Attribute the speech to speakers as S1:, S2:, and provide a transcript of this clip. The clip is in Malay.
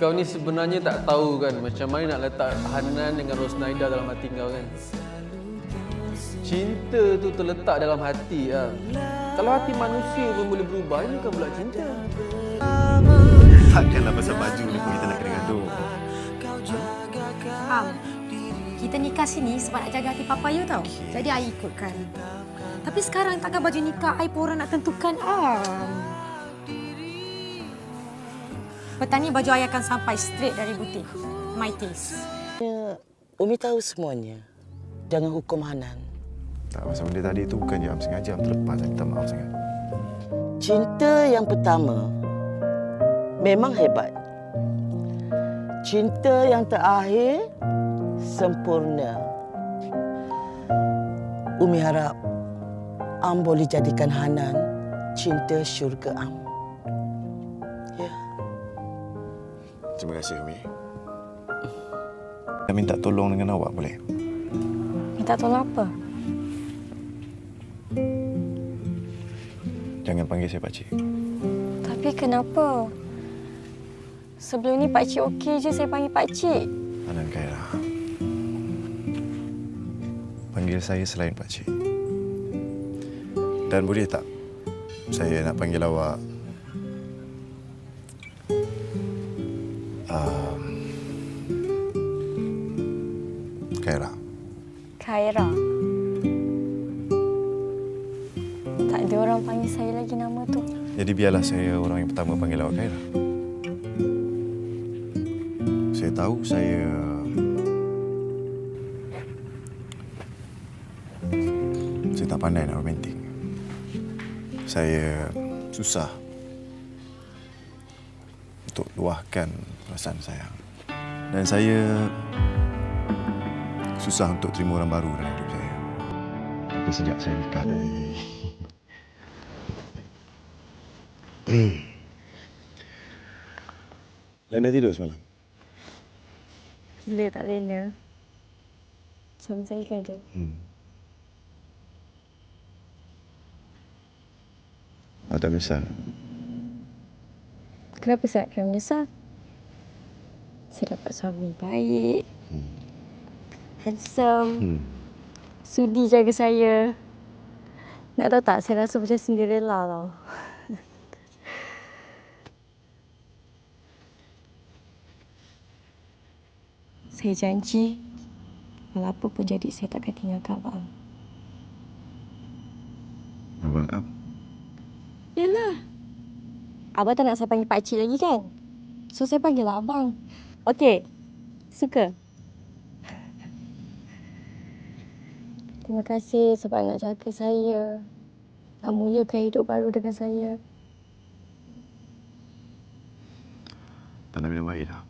S1: Kau ni sebenarnya tak tahu kan macam mana nak letak Hanan dengan Rosnaida dalam hati kau kan. Cinta tu terletak dalam hati lah. Kalau hati manusia pun boleh berubah, ini bukan pula cinta.
S2: Takkanlah pasal baju ni pun kita nak kena gaduh.
S3: Am, kita nikah sini sebab nak jaga hati Papa you tau. Jadi I ikutkan. Tapi sekarang takkan baju nikah I pun orang nak tentukan Am. Petang ni baju I akan sampai straight dari butik. My taste.
S4: Umi tahu semuanya. Jangan hukum Hanan.
S2: Tak, pasal benda tadi tu bukan jam sengaja. Terlepas, saya minta maaf sangat.
S4: Cinta yang pertama memang hebat. Cinta yang terakhir sempurna. Umi harap Am boleh jadikan Hanan cinta syurga Am.
S2: Terima kasih, Umi. Saya minta tolong dengan awak, boleh?
S3: Minta tolong apa?
S2: Jangan panggil saya pakcik.
S3: Tapi kenapa? Sebelum ni Pakcik okey je saya panggil Pakcik.
S2: Hanan Khaira. Panggil saya selain pakcik. Dan boleh tak saya nak panggil awak um, Khaira.
S3: Khaira. Tak ada orang panggil saya lagi nama tu.
S2: Jadi biarlah saya orang yang pertama panggil awak Khaira. Saya tahu saya saya tak pandai nak romantik. Saya susah untuk luahkan perasaan sayang. Dan saya susah untuk terima orang baru dalam hidup saya. Tapi sejak saya nikah Lena tidur semalam?
S3: Gila tak lena. Macam saya kan ada.
S2: Hmm. Tak menyesal?
S3: Kenapa saya akan menyesal? Saya dapat suami baik. Handsome.
S2: Hmm.
S3: Sudi jaga saya. Nak tahu tak, saya rasa macam Cinderella tau. saya janji, walau apa pun jadi, saya takkan tinggalkan abang.
S2: Abang Ab?
S3: Yalah. Abang tak nak saya panggil pakcik lagi kan? So saya panggil lah abang. Okey. Suka? Terima kasih sebab nak jaga saya. Nak mulakan hidup baru dengan saya.
S2: Tak nak minum air dah.